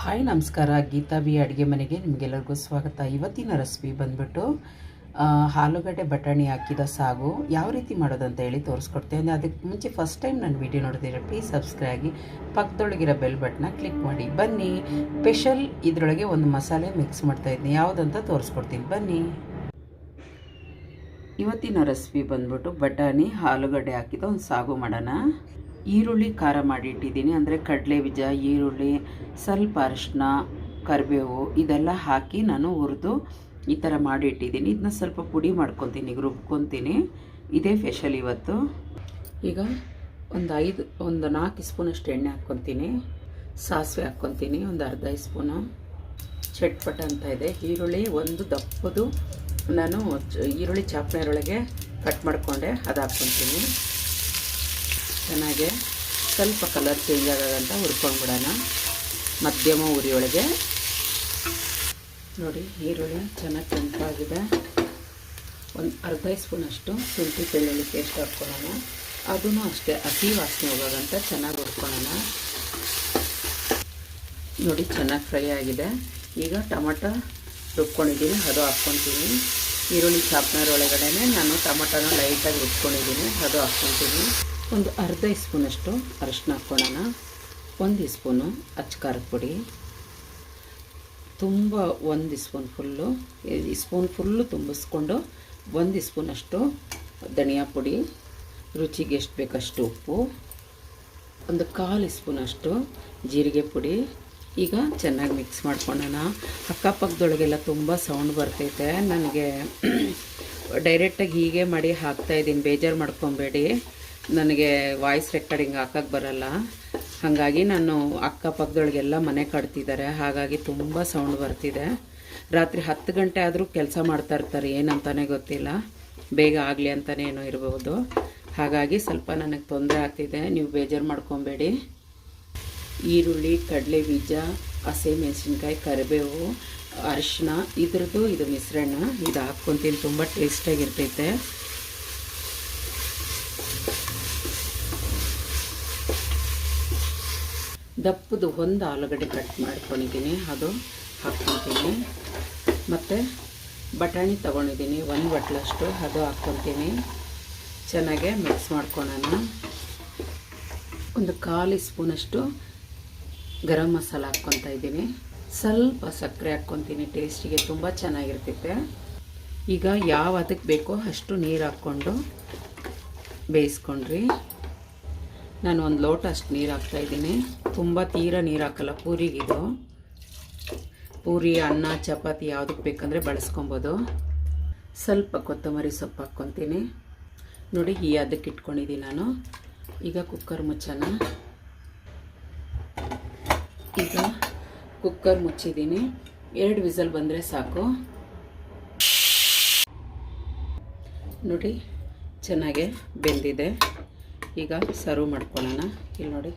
Hi, ನಮಸ್ಕಾರ. Geetha B ಅಡುಗೆ ಮನೆಗೆ ನಿಮಗೆಲ್ಲರಿಗೂ ಸ್ವಾಗತ. ಇವತ್ತಿನ ರೆಸಿಪಿ ಬಂದ್ಬಿಟ್ಟು ಆಲೂಗಡ್ಡೆ ಬಟಾಣಿ ಹಾಕಿದ ಸಾಗು. ಯಾವ ರೀತಿ ಮಾಡೋದಂತ ಹೇಳಿ ತೋರಿಸ್ಕೊಡ್ತೇನೆ. ಅದಕ್ಕೆ ಮುಂಚೆ ಫಸ್ಟ್ ಟೈಮ್ ನಾನು ವಿಡಿಯೋ ನೋಡಿದ್ರೆ ಪ್ಲೀಸ್ ಸಬ್ಸ್ಕ್ರೈಬ್ ಆಗಿ, ಪಕ್ಕದೊಳಗಿರೋ ಬೆಲ್ ಬಟನ್ನ ಕ್ಲಿಕ್ ಮಾಡಿ. ಬನ್ನಿ ಸ್ಪೆಷಲ್ ಇದರೊಳಗೆ ಒಂದು ಮಸಾಲೆ ಮಿಕ್ಸ್ ಮಾಡ್ತಾ ಇದ್ದೀನಿ ಯಾವುದಂತ ತೋರಿಸ್ಕೊಡ್ತೀನಿ. ಬನ್ನಿ. ಇವತ್ತಿನ ರೆಸಿಪಿ ಬಂದ್ಬಿಟ್ಟು ಬಟಾಣಿ, ಆಲೂಗಡ್ಡೆ ಹಾಕಿದ ಒಂದು ಸಾಗು ಮಾಡೋಣ. ಈರುಳ್ಳಿ ಖಾರ ಮಾಡಿಟ್ಟಿದ್ದೀನಿ, ಅಂದರೆ ಕಡಲೆ ಬೀಜ, ಈರುಳ್ಳಿ, ಸ್ವಲ್ಪ ಅರಿಶಿನ, ಕರಿಬೇವು ಇದೆಲ್ಲ ಹಾಕಿ ನಾನು ಹುರಿದು ಈ ಥರ ಮಾಡಿಟ್ಟಿದ್ದೀನಿ. ಇದನ್ನ ಸ್ವಲ್ಪ ಪುಡಿ ಮಾಡ್ಕೊತೀನಿ ಈಗ ರುಬ್ಕೊತೀನಿ. ಇದೇ ಫೆಷಲ್ ಇವತ್ತು. ಈಗ ಒಂದು ಐದು, ಒಂದು ನಾಲ್ಕು ಸ್ಪೂನಷ್ಟು ಎಣ್ಣೆ ಹಾಕ್ಕೊತೀನಿ. ಸಾಸಿವೆ ಹಾಕ್ಕೊತೀನಿ, ಒಂದು ಅರ್ಧ ಸ್ಪೂನು. ಚಟ್ಪಟ ಅಂತ ಇದೆ. ಈರುಳ್ಳಿ ಒಂದು ದಪ್ಪದು ನಾನು ಈರುಳ್ಳಿ ಚಾಪ್ನೆರೊಳಗೆ ಕಟ್ ಮಾಡಿಕೊಂಡೆ ಅದು ಹಾಕ್ಕೊತೀನಿ ಚೆನ್ನಾಗೆ ಸ್ವಲ್ಪ ಕಲರ್ ಚೇಂಜ್ ಆಗೋದಂತ ಹುರ್ಕೊಂಡ್ಬಿಡೋಣ ಮಧ್ಯಮ ಉರಿಯೊಳಗೆ. ನೋಡಿ, ಈರುಳ್ಳಿ ಚೆನ್ನಾಗಿ ಕೆಂಪಾಗಿದೆ. ಒಂದು ಅರ್ಧ ಸ್ಪೂನಷ್ಟು ಶುಂಠಿ ಬೆಳ್ಳುಳ್ಳಿ ಪೇಸ್ಟ್ ಹಾಕ್ಕೊಳ್ಳೋಣ. ಅದೂ ಅಷ್ಟೇ, ಹಸಿ ವಾಸನೆ ಹೋಗೋದಂತ ಚೆನ್ನಾಗಿ ಹುರ್ಕೊಳ್ಳೋಣ. ನೋಡಿ, ಚೆನ್ನಾಗಿ ಫ್ರೈ ಆಗಿದೆ. ಈಗ ಟೊಮಟೊ ರುಬ್ಕೊಂಡಿದ್ದೀನಿ ಅದು ಹಾಕ್ಕೊತೀನಿ. ಈರುಳ್ಳಿ ಚಾಪ್ನರ್ ಒಳಗಡೆ ನಾನು ಟೊಮಟೊನ ಲೈಟಾಗಿ ರುಬ್ಕೊಂಡಿದ್ದೀನಿ. ಅದು ಹಾಕ್ಕೊತೀನಿ. ಒಂದು ಅರ್ಧ ಸ್ಪೂನಷ್ಟು ಅರಶಿನ ಹಾಕ್ಕೊಳ್ಳೋಣ. ಒಂದು ಸ್ಪೂನು ಅಚ್ಚಕಾರದ ಪುಡಿ. ತುಂಬ ಒಂದು ಸ್ಪೂನ್ ಫುಲ್ಲು. ಸ್ಪೂನ್ ಫುಲ್ಲು ತುಂಬಿಸ್ಕೊಂಡು ಒಂದು ಸ್ಪೂನಷ್ಟು ಧನಿಯಾ ಪುಡಿ. ರುಚಿಗೆ ಎಷ್ಟು ಬೇಕಷ್ಟು ಉಪ್ಪು. ಒಂದು ಕಾಲು ಸ್ಪೂನಷ್ಟು ಜೀರಿಗೆ ಪುಡಿ. ಈಗ ಚೆನ್ನಾಗಿ ಮಿಕ್ಸ್ ಮಾಡ್ಕೊಳ್ಳೋಣ. ಅಕ್ಕಪಕ್ಕದೊಳಗೆಲ್ಲ ತುಂಬ ಸೌಂಡ್ ಬರ್ತೈತೆ. ನನಗೆ ಡೈರೆಕ್ಟಾಗಿ ಹೀಗೆ ಮಾಡಿ ಹಾಕ್ತಾಯಿದ್ದೀನಿ ಬೇಜಾರು ಮಾಡ್ಕೊಬೇಡಿ. ನನಗೆ ವಾಯ್ಸ್ ರೆಕಾರ್ಡಿಂಗ್ ಹಾಕಕ್ಕೆ ಬರಲ್ಲ. ಹಾಗಾಗಿ ನಾನು ಅಕ್ಕಪಕ್ಕದೊಳಗೆಲ್ಲ ಮನೆ ಕಟ್ತಿದ್ದಾರೆ. ಹಾಗಾಗಿ ತುಂಬ ಸೌಂಡ್ ಬರ್ತಿದೆ. ರಾತ್ರಿ ಹತ್ತು ಗಂಟೆ ಆದರೂ ಕೆಲಸ ಮಾಡ್ತಾ ಇರ್ತಾರೆ. ಏನಂತಾನೆ ಗೊತ್ತಿಲ್ಲ. ಬೇಗ ಆಗಲಿ ಅಂತಲೇ ಏನೋ ಇರ್ಬೋದು. ಹಾಗಾಗಿ ಸ್ವಲ್ಪ ನನಗೆ ತೊಂದರೆ ಆಗ್ತಿದೆ. ನೀವು ಬೇಜಾರು ಮಾಡ್ಕೊಬೇಡಿ. ಈರುಳ್ಳಿ, ಕಡಲೆ ಬೀಜ ಹಸಿಮೆಣ್ಸಿನ್ಕಾಯಿ ಕರಿಬೇವು ಅರಿಶಿನ ಇದ್ರದ್ದು ಇದು ಮಿಶ್ರಣ. ಇದು ಹಾಕ್ಕೊತೀನಿ, ತುಂಬ ಟೇಸ್ಟಾಗಿರ್ತೈತೆ. ದಪ್ಪದು ಒಂದು ಆಲೂಗಡ್ಡೆ ಕಟ್ ಮಾಡ್ಕೊಂಡಿದ್ದೀನಿ, ಅದು ಹಾಕ್ಕೊತೀನಿ. ಮತ್ತು ಬಟಾಣಿ ತೊಗೊಂಡಿದ್ದೀನಿ, ಒಂದು ಬಟ್ಲಷ್ಟು, ಅದು ಹಾಕ್ಕೊತೀನಿ. ಚೆನ್ನಾಗೆ ಮಿಕ್ಸ್ ಮಾಡ್ಕೊಳೋಣ. ಒಂದು ಕಾಲು ಸ್ಪೂನಷ್ಟು ಗರಂ ಮಸಾಲ ಹಾಕ್ಕೊತಾ ಇದ್ದೀನಿ. ಸ್ವಲ್ಪ ಸಕ್ಕರೆ ಹಾಕ್ಕೊತೀನಿ ಟೇಸ್ಟಿಗೆ ತುಂಬ ಚೆನ್ನಾಗಿರ್ತೈತೆ ಈಗ ಯಾವ ಅದಕ್ಕೆ ಬೇಕೋ ಅಷ್ಟು ನೀರು ಹಾಕ್ಕೊಂಡು ಬೇಯಿಸ್ಕೊಂಡ್ರಿ. ನಾನು ಒಂದು ಲೋಟ ಅಷ್ಟು ನೀರು ಹಾಕ್ತಾಯಿದ್ದೀನಿ ತುಂಬ ತೀರ ನೀರು ಹಾಕಲ್ಲ ಪೂರಿಗಿದು ಪೂರಿ, ಅನ್ನ, ಚಪಾತಿ ಯಾವುದಕ್ಕೆ ಬೇಕಂದರೆ ಬಳಸ್ಕೊಬೋದು. ಸ್ವಲ್ಪ ಕೊತ್ತಂಬರಿ ಸೊಪ್ಪು ಹಾಕ್ಕೊತೀನಿ. ನೋಡಿ ಈ ಅದಕ್ಕೆ ಇಟ್ಕೊಂಡಿದ್ದೀನಿ ನಾನು. ಈಗ ಕುಕ್ಕರ್ ಮುಚ್ಚೋಣ ಈಗ ಕುಕ್ಕರ್ ಮುಚ್ಚಿದ್ದೀನಿ. ಎರಡು ವಿಸಲ್ ಬಂದರೆ ಸಾಕು. ನೋಡಿ ಚೆನ್ನಾಗೆ ಬೆಂದಿದೆ. ಈಗ ಸರ್ವ್ ಮಾಡ್ಕೊಳ್ಳೋಣ. ಇಲ್ಲಿ ನೋಡಿ.